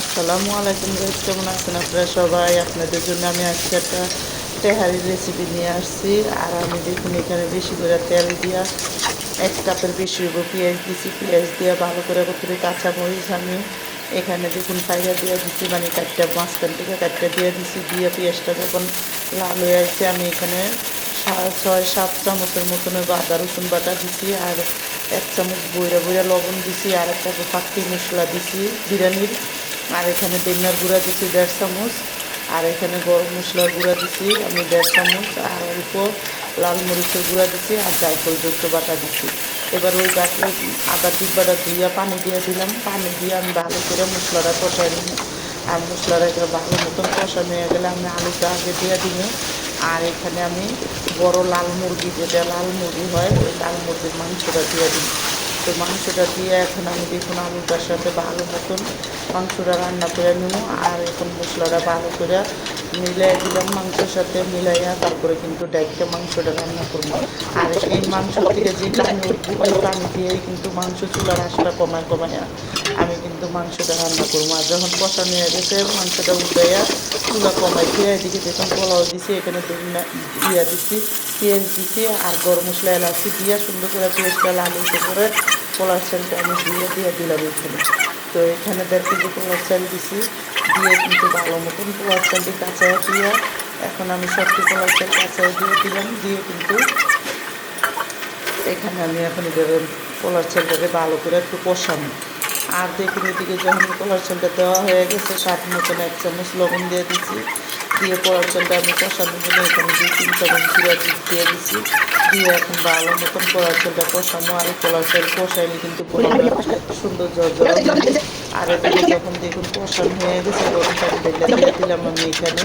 আসসালামু আলাইকুম কেমন আছেন আপনারা সবাই? আপনাদের জন্য আমি আজকে একটা তেহারির রেসিপি নিয়ে আসছি। আর আমি দেখুন, এখানে বেশি করে তেল দিয়া, এক কাপের বেশি হইব পেঁয়াজ দিছি। পেঁয়াজ দিয়ে ভালো করে করে কাঁচা মরিচ আমি এখানে দেখুন পাইয়া দিয়ে দিচ্ছি মানে কাটটা মাঝখান থেকে কাটটা দিয়ে দিছি। দিয়ে পেঁয়াজটা যখন লাল হয়ে আসছে, আমি এখানে ছয়, সাত চামচের মতন আদা, রসুন বাটা দিছি আর এক চামচ বইরা বইরা লবণ দিছি আর একটা পাখি মশলা দিছি, বিরিয়ানির। আর এখানে বেঙ্গার গুঁড়া দিছি দেড় চামচ, আর এখানে গরম মশলার গুঁড়া দিছি আমি দেড় চামচ, আর অল্প লাল মরিচের গুঁড়া দিছি আর জায়ফল যুক্ত বাটা দিচ্ছি এবার ওই গাছে আদার ডিব্বাটা ধুইয়া পানি দিয়ে দিলাম। পানি দিয়ে আমি ভালো করে মশলাটা কষাই নিলাম আর মশলাটা এবার ভালো মতন কষানো হয়ে গেলে আমি আলুটা আগে দিয়ে দিব। আর এখানে আমি বড় লাল মুরগি, যেটা লাল মুরগি হয়, ওই লাল মুরগির মাংসটা দিয়ে দিই তো মাংসটা দিয়ে এখন আমি দেখুন আলুটার সাথে ভালো মতন মাংসটা রান্না করে নিব। আর এখন মশলাটা ভালো করে মিলাই দিলাম মাংসের সাথে, মিলাইয়া তারপরে কিন্তু ডাইকে মাংসটা রান্না করব। আর এই মাংস থেকে যে পানি উঠবো পানি দিয়েই কিন্তু মাংস চুলার আশটা কমায় কমাইয়া আমি কিন্তু মাংসটা রান্না করব। আর যখন কষানো হয়ে গেছে, মাংসটা উঠাইয়া চুলা কমাই দিয়ে এদিকে দেখুন পোলাও দিছি, এখানে ইয়া দিছি, পেঁয়াজ দিছি, আর গরম মশলা এলাচি দিয়ে সুন্দর করে পেঁয়াজটা লাল করে পোলার চালটা আমি দিয়ে দিয়ে দিলাম এখানে। তো এখানে দেড় কেজি পোলার চাল দিছি, দিয়ে কিন্তু ভালো মতন পোলার চালটি কাঁচা দিয়ে এখন আমি সবটি পোলার চাল কাঁচা দিয়ে দিলাম, দিয়ে কিন্তু এখানে আমি এখন এভাবে পোলার ছেলটাকে ভালো করে একটু কষানো আর দেখুন এদিকে যখন পোলার ছেলটা দেওয়া হয়ে গেছে স্বাদ মতন এক চামচ লবণ দিয়ে দিচ্ছি। দিয়ে পোলার ছেলটা আমি কষানোর জন্য এখানে দুই তিন চামচ জিরা দিয়ে দিচ্ছি। দিয়ে এখন ভালো মতন পোলার চালটা কষানো আর এই পোলার চাল কষাইলে কিন্তু পোলাওটা সুন্দর জর্জর আর এদিকে যখন দেখুন কষানো হয়ে গেছে গরম পানি দেখলে দিয়ে দিলাম আমি এখানে।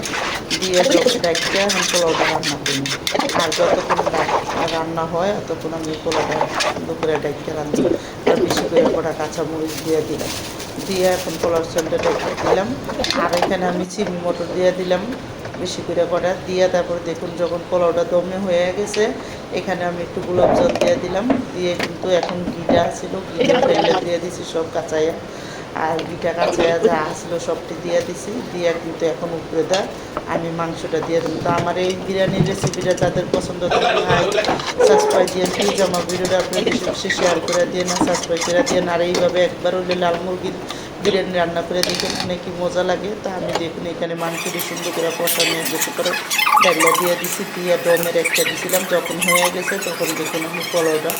দিয়ে ডাকতে এখন পোলাওটা রান্না করি। আর যতক্ষণ রান্না হয় ততক্ষণ আমি পোলাওটা সুন্দর করে ডাকতে রান্না আর বেশি করে কটা কাঁচামরিচ দিয়ে দিলাম। দিয়ে এখন পোলার চালটা দিলাম। আর এখানে আমি চিনি মটর দিয়ে দিলাম। বেশি করে কটা দিয়ে তারপর দেখুন যখন পোলাওটা দমে হয়ে গেছে এখানে আমি একটু গোলাপ জল দিয়ে দিলাম। দিয়ে কিন্তু এখন ঘিটা ছিল, ঘিটা ফেলে দিয়ে দিছি সব কাঁচাইয়া। আর ঘিটা কাঁচাইয়া যা আসলো সবটি দিয়ে দিছি। দিয়ে কিন্তু এখন উপরে দা আমি মাংসটা দিয়ে দিলাম তো আমার এই বিরিয়ানির রেসিপিটা যাদের পছন্দ করে লাইক সাবস্ক্রাইব দিয়ে প্লিজ আমার ভিডিওটা আপনি শেয়ার করে দিয়ে না সাবস্ক্রাইব করে দিয়ে আর এইভাবে একবার হলে লাল মুরগির বিরিয়ানি রান্না করে দেখুন অনেকই মজা লাগে? তা আমি দেখুন, এখানে মাংসটি সুন্দর করে কষানো বেশি করে ডাইলা দিয়ে দিছি, দিয়ে দমের একটা দিছিলাম। যখন হয়ে গেছে, তখন দেখুন আমি পলোটা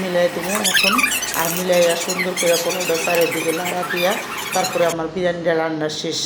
মিলাই দেবো। এখন আর মিলাইয়া সুন্দর করে পলোটা চারিদিকে লাড়া দিয়া। তারপরে আমার বিরিয়ানিটা রান্না শেষ।